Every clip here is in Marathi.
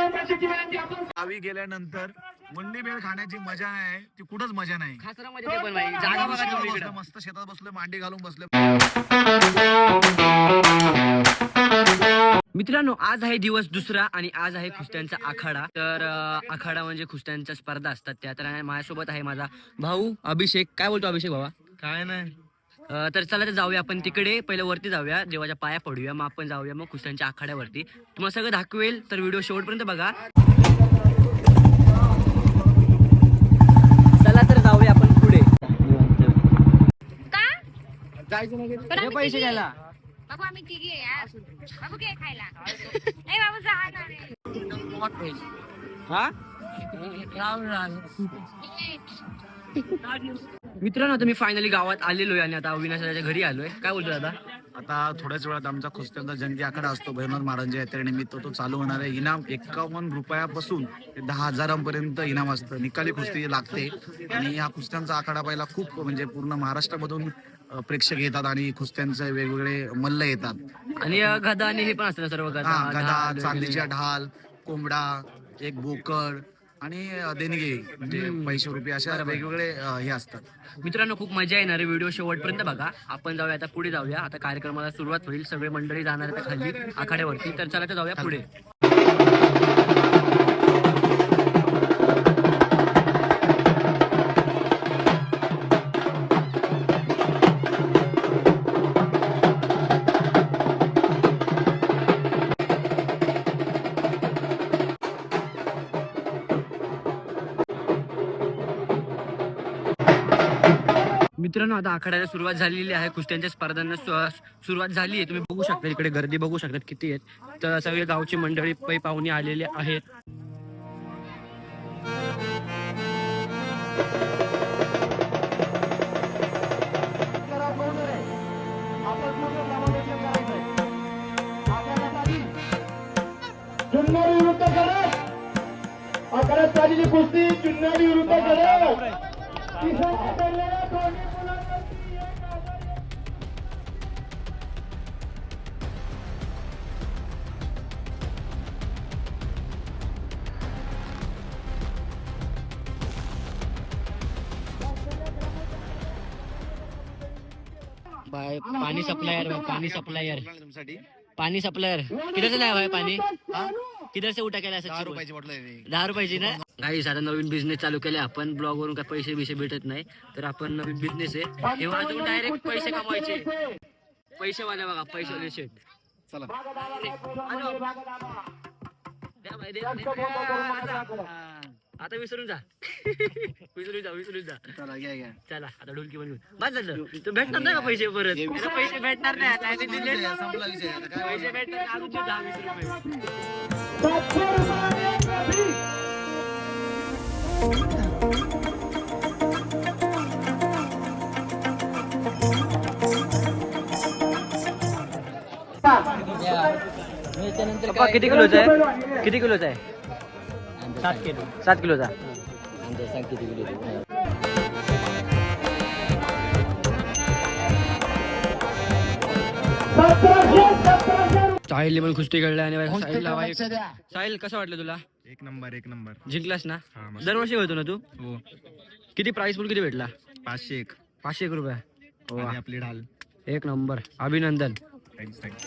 गावी गेल्यानंतर मुंडी बेळ खाण्याची मजा आहे. ती कुठंच मजा नाही. जागा मस्त शेतात बसलो मांडी घालून बसलो मित्रांनो आज आहे दिवस दुसरा आणि आज आहे खुस्त्यांचा आखाडा. तर आखाडा म्हणजे खुस्त्यांच्या स्पर्धा असतात त्या. तर माझ्यासोबत आहे माझा भाऊ अभिषेक. काय बोलतो अभिषेक बाबा काय नाही. तर चला तर जाऊया आपण तिकडे. पहिलं वरती जाऊया. देवाच्या पाया पडूया. मग आपण जाऊया मग खुस्त्यांच्या आखाड्यावरती. तुम्हाला सगळं दाखवेल तर व्हिडिओ शेवटपर्यंत बघा. चला तर जाऊया आपण पुढे. हे पैसे घ्यायला. बाबू आम्ही तिघी आहे यार बाबू घे खायला. ए बाबू जा ना. रे हा? मित्रांनो आता मी फायनली गावात आलेलो आहे आणि आता अविनाशाच्या घरी आलोय. काय बोलतो दादा? आता थोड्याच वेळात आमचा कुस्त्यांचा जंगी आखाडा असतो. भैरवनाथ महाराजांच्या यात्रेनिमित्त तो चालू होणार आहे. इनाम एकावन्न रुपयापासून ते दहा हजारांपर्यंत इनाम असतं. निकाली कुस्ती लागते. आणि या कुस्त्यांचा आखाडा पाहिला खूप म्हणजे पूर्ण महाराष्ट्रामधून प्रेक्षक येतात आणि कुस्त्यांचे वेगवेगळे मल्ल येतात. आणि गदा आणि हे पण असतं सर्व गदा चांदीच्या ढाल कोंबडा एक बोकड आणि देणगी म्हणजे. पैसे रुपये अशा वेगवेगळे अ, हे असतात. मित्रांनो खूप मजा येणार आहे व्हिडिओ शेवटपर्यंत बघा. आपण जाऊया आता पुढे जाऊया. आता कार्यक्रमाला सुरुवात होईल. सगळे मंडळी जाणार आहेत खाली आखाड्यावरती. तर चला तर जाऊया पुढे. मित्रांनो आता आखाड्याला सुरुवात झालेली आहे. कुस्त्यांच्या स्पर्धांना सुरुवात झाली आहे. तुम्ही बघू शकता इकडे गर्दी बघू शकतात किती आहेत. तर सगळे गावची मंडळी पै पाहुणे आलेले आहेत. चुन्नारी विरुद्ध कडक आकारात चाललेली कुस्ती चुन्नारी विरुद्ध कडक बाय पाणी सप्लायर पाणी सप्लायर. पाणी सप्लायर. किती नाही भाई पाणी? किती से उठा केला दहा रुपयाची बॉटल आहे ती. दहा रुपयाची ना? काही साधा नवीन बिझनेस चालू केले आपण ब्लॉग वरून काय पैसे बिसे भेटत नाही. तर आपण नवीन बिझनेस आहे. हे वाजवून डायरेक्ट पैसे कमवायचे. पैसे वाले बघा पैसे वाले शेट चला. द्या बाई, द्या, द्या, द्या. हा. आता विसरून जा. विसरून जा विसरून जा. चला घ्या घ्या. चला आता ढोलकी बनवून. बस झालं. तू भेटणार नाही का पैसे परत? त्याला पैसे भेटणार नाही. आता आम्ही दिले संपला विषय. आता काय पैसे भेटणार नाही, अजून दे दहा वीस रुपये. सातशे रुपये एक रवी. पप्पा किती किलोचा आहे? किती किलोचा आहे? सात किलो. सात किलोचा सतराशे सतराशे साहिलने पण कुस्ती खेळल्या आणि साहिल लावाय साहिल कसं वाटलं तुला? एक नंबर एक नंबर. जिंकलास ना? हा. दरवर्षी होतो ना तू? हो. किती प्राइस पण किती भेटला? पाचशे एक. पाचशे एक रुपये. आपली ढाल. एक नंबर. अभिनंदन. थँक्स थँक्स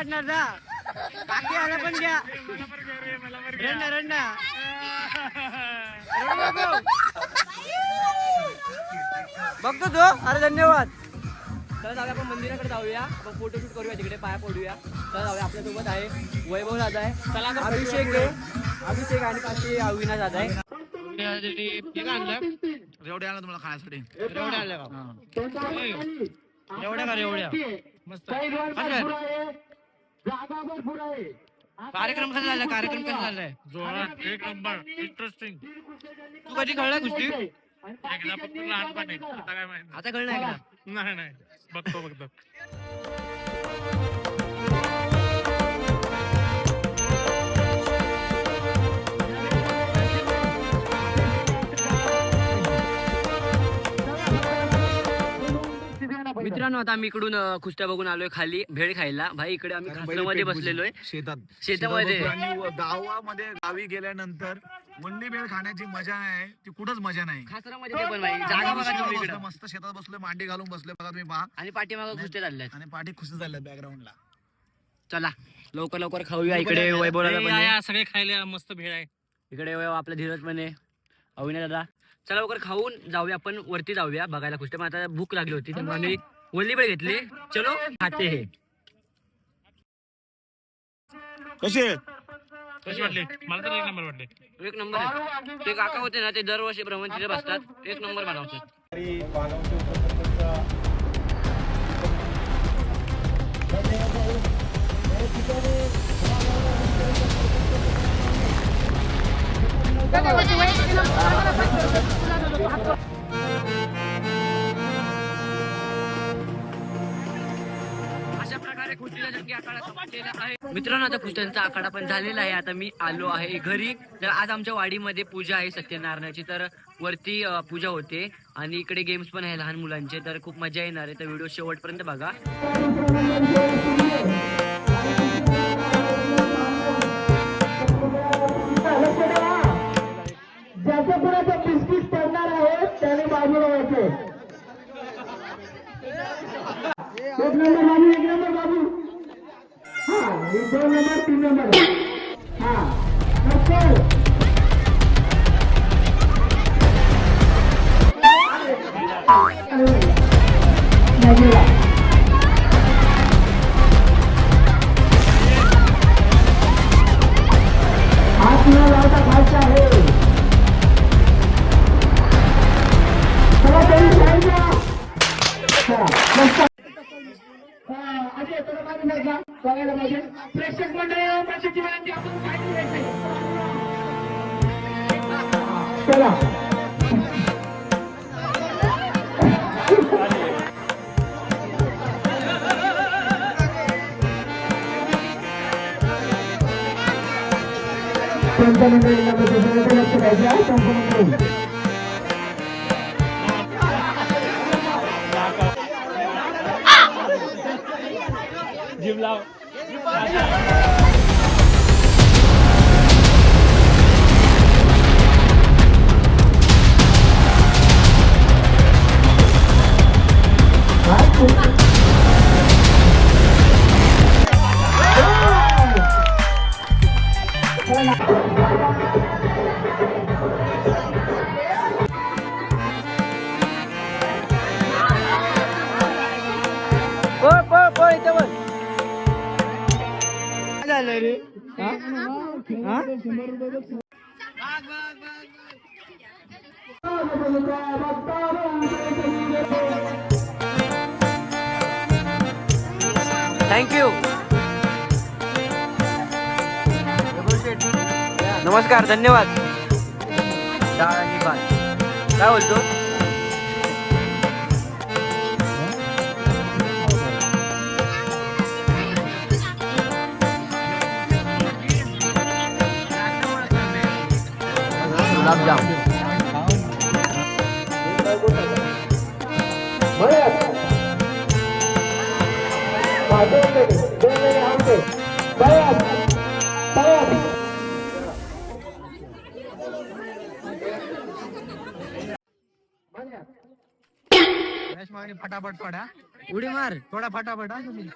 पाडणार ना काकी आला पण घ्या. मला पण घे रे, मला पण घे. रड ना रड ना बघतो तो. अरे धन्यवाद. चला जाऊया आपण मंदिराकडे जाऊया. आपण फोटोशूट करूया तिकडे पाया पडूया. चला जाऊया आपल्यासोबत आहे वैभव दादा आहे. चला अभिषेक आहे अभिषेक आणि पाचशे अविनाश दादा आहे. काय आणलं तुम्हाला खाण्यासाठी. एवढ्या आणल्या का? एवढ्या का रे एवढ्या? मस्त. जागा भरपूर आहे. कार्यक्रम कसा झाला? कार्यक्रम कसा झालाय? जोरात. एक नंबर. इंटरेस्टिंग तू कधी कळला कुस्ती? एकदा फक्त लहानपणी. आता काय माहिती? आता कळलं नाही नाही. बघतो बघतो. मित्रांनो आता आम्ही इकडून कुस्त्या बघून आलोय खाली भेळ खायला. भाई इकडे आम्ही खासरामध्ये बसलेलोय. भुजी. शेतात. शेतामध्ये. गावामध्ये गावी गेल्यानंतर वल्ली बेळ खाण्याची मजा नाही ती कुठंच मजा नाही. खासरामध्ये ते पण भाई जागा बघा तुम्ही बसलो, इकडं. मस्त शेतात बसलोय मांडी घालून बसलोय बघा तुम्ही पहा. आणि पाठीमागं कुस्त्या चालल्यात. आणि पाठी खुशी झाल्या बॅकग्राऊंडला चला लवकर लवकर खाऊया. इकडे वैभवला या, सगळे खायला मस्त भेळ आहे. इकडे वैभव आपला धीरज पण आहे. दादा. चला लवकर खाऊन जाऊया आपण वरती जाऊया बघायला मग आता भूक लागली होती त्यामुळे आम्ही वल्ली बेळ घेतली. चलो खाते हे. कसे कशी वाटली? मला तर एक नंबर वाटले. एक नंबर आहे. ते काका होते ना ते दरवर्षी भ्रमंतीला बसतात. एक नंबर बनवतात. मित्रांनो आता पुस्तकांचा आखाडा पण झालेला आहे. आता मी आलो आहे घरी. तर आज आमच्या वाडीमध्ये पूजा आहे सत्यनारायणाची. तर वरती पूजा होते आणि इकडे गेम्स पण आहे लहान मुलांचे. तर खूप मजा येणार आहे. तर व्हिडिओ शेवटपर्यंत बघा. प्रेक्षक चला पंच मंडळीला बसवण्याचं लक्ष द्यायचं आहे, पंच मंडळी. पळ पळ पळ इथे बघ झालं रे थँक्यू नमस्कार धन्यवाद. डाळ आणि भात काय बोलतो? गुलाबजाम. फटाफट पडा उडी मार थोडा फटाफट हा तुम्ही.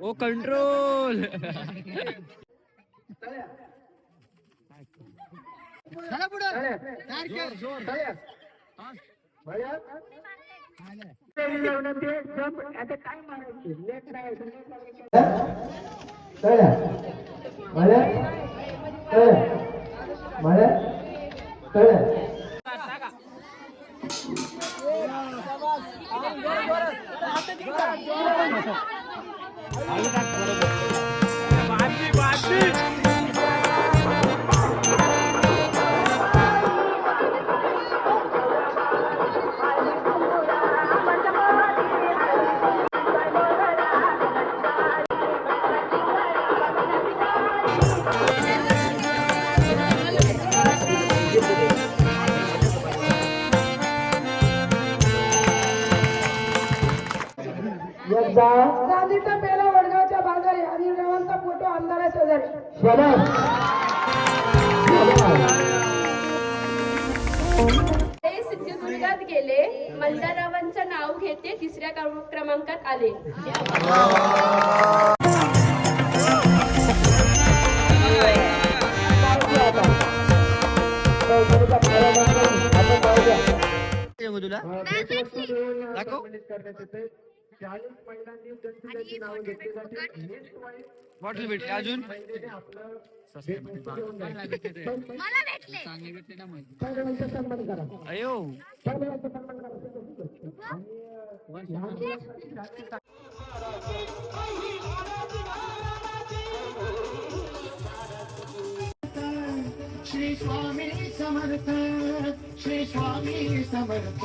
ओ कंट्रोल भरत. भरत. चांदीचा पेला वडगावच्या बाजारी आणि रावांचा फोटो आमदार शेजारी. सिंधुदुर्गात गेले मंदारावांचं नाव घेते तिसऱ्या क्रम- क्रमांकात आले. तुला? दाखव. चाळीस महिलांनी त्यांची नावं घेतली जातील. बॉटल भेटली. अजून? मला भेटले सर्वांचा सन्मान करा. अयो. सन्मान करा. श्री स्वामी समर्थ श्री स्वामी समर्थ.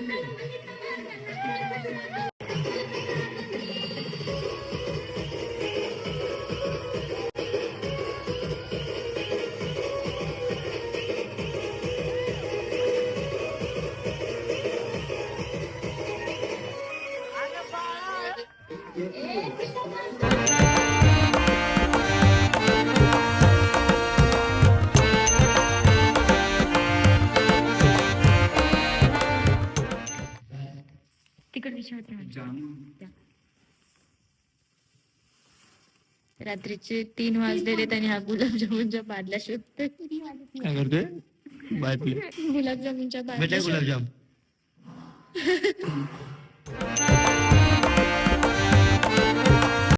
तिकड रात्रीचे तीन वाजलेले त्यांनी हा गुलाबजामुनच्या बादल्या शोधतोय. काय करतोय? गुलाबजामुनच्या बादल्या. गुलाबजाम.